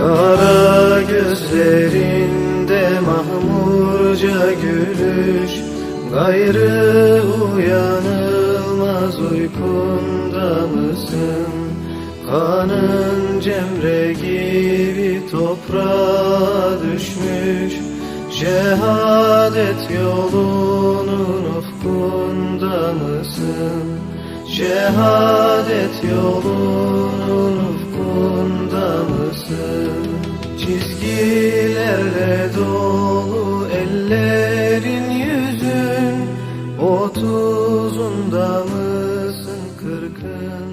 Kara gözlerinde mahmurca gülüş Gayrı uyanılmaz uykunda mısın? Kanın cemre gibi toprağa düşmüş Şehadet yolunun ufkunda mısın? Şehadet yolunun ufkunda dünyası Çizgilerle dolu ellerin yüzün Otuzunda mısın kırkın.